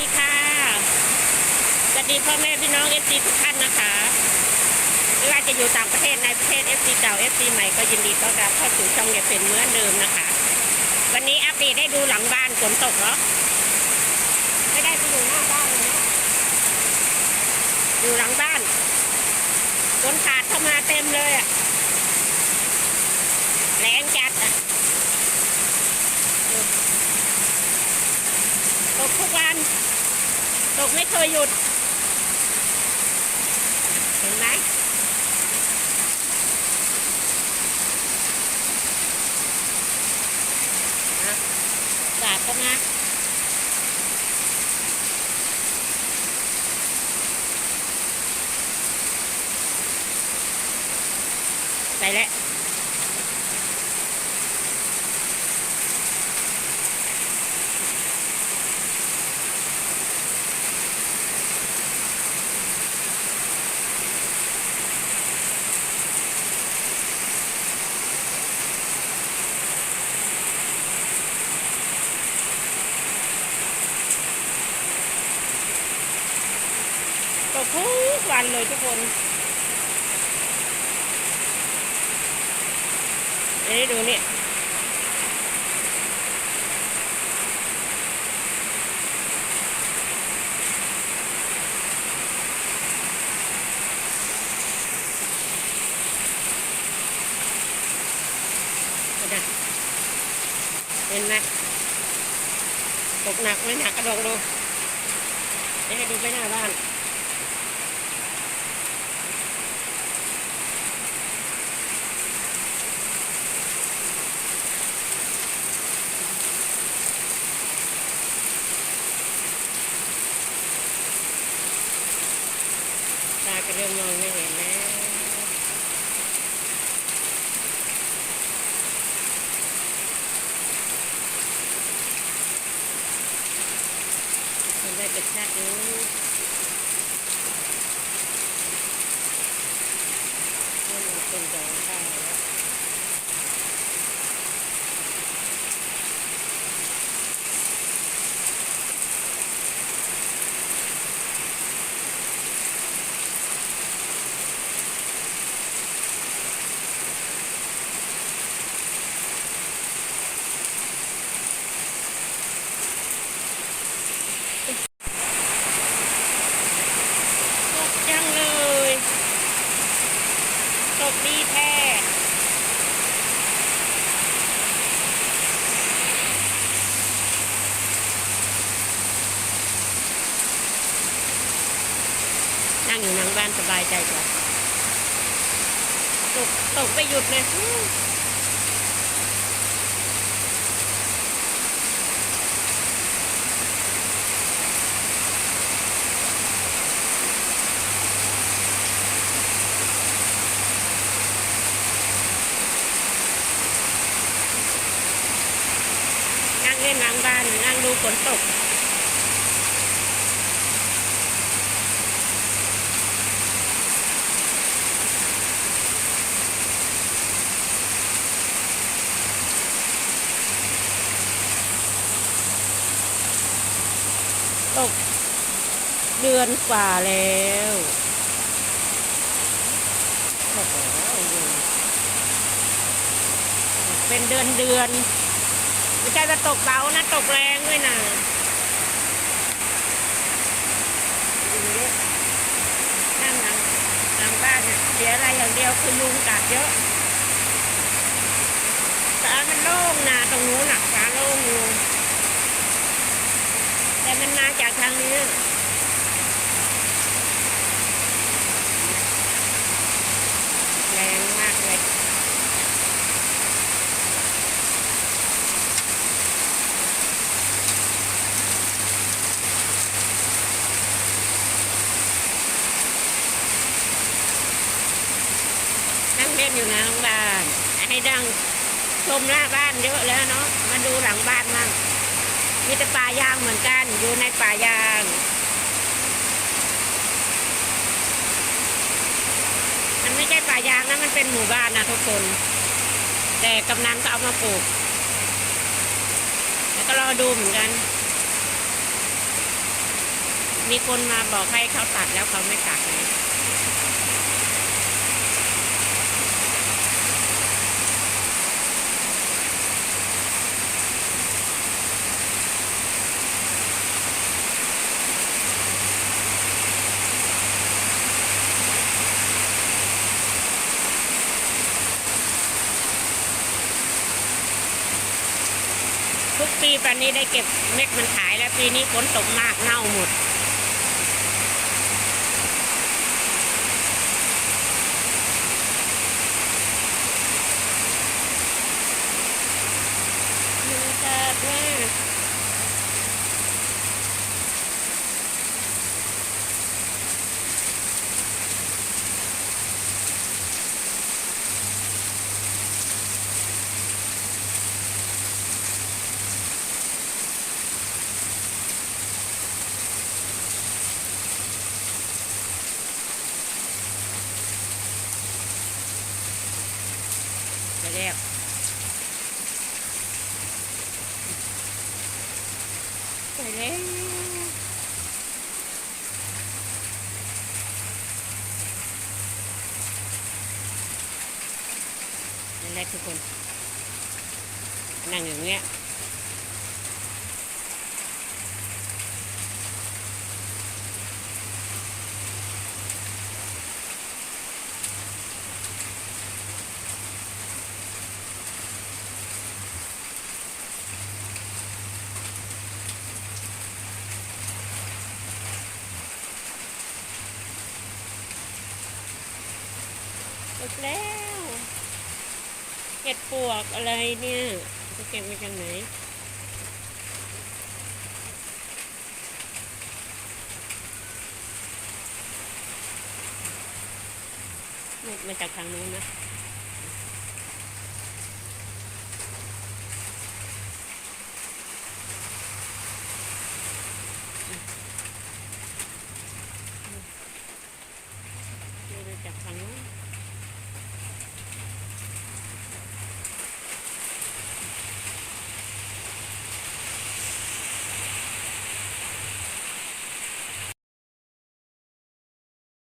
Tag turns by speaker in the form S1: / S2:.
S1: ดีค่ะสวัสดีพ่อแม่พี่น้องเอฟซีทุกท่านนะคะไม่ว่าจะอยู่ต่างประเทศในประเทศเอฟซีเก่าเอฟซีใหม่ก็ยินดีต้อนรับเข้าสู่ช่องเยเป็นเหมือนเดิมนะคะ วันนี้อัปเดตให้ดูหลังบ้านฝนตกเหรอไม่ได้ไปอยู่หน้าบ้านเลยนะอยู่หลังบ้านฝนขาดเข้ามาเต็มเลยอะแรงจัดอะต กทุกวัน ตกไม่เคยหยุด เห็นไหมอะสาดเข้ามาไปแล้วตกทุก วันเลยทุกคน เอ้ยดูนี่เห็นไหมเห็นไหมตกหนักไหมหนักกระดองดูเลยวให้ดูไปหน้าบ้าน เริ่มมองไม่เห็นแล้วมันได้กระชากอยู่นเป็นดอกข้าวแล้วตกจังเลย ตก ดีแท้นั่งอยู่หนังบ้านสบายใจกว่าตกตกไปหยุดเลย เล่นหลังบ้าน นั่งดูฝนตก ตก เดือนกว่าแล้วเป็นเดือนเดือน ไม่ใช่ว่าตกเบานะตกแรงด้วยนะยุงเยอะนั่งหลังหลังบ้านเนี่ยเสียอะไรอย่างเดียวคือยุงกัดเยอะแต่มันโล่งนะตรงนู้นหนักฟ้าโล่งอยู่แต่มันมาจากทางนี้ แรงมากเลย นั่งเล่น อยู่นะน้งบ้าน ให้ดังชมหน้าบ้านเยอะแล้วเนาะมาดูหลังบ้านมั่งมีแต่ป่ายางเหมือนกัน อยู่ในป่ายางมันไม่ใช่ป่ายางนะมันเป็นหมู่บ้านนะทุกคน แต่กำนันก็เอามาปลูก แล้วก็รอดูเหมือนกัน มีคนมาบอกให้เขาตัดแล้วเขาไม่ตัดเลย กปีปันนี้ได้เก็บเม็ดมันขายแล้วปีนี้ฝนตกมากเน่าหมดมันจะ ไปแล้วนั่นแหละทุกคนนั่งอย่างเงี้ย อีแล้วเห็ดปวกอะไรเนี่ยจะเก็บมากันไหนมาจากทางนู้นนะจากทางนู้น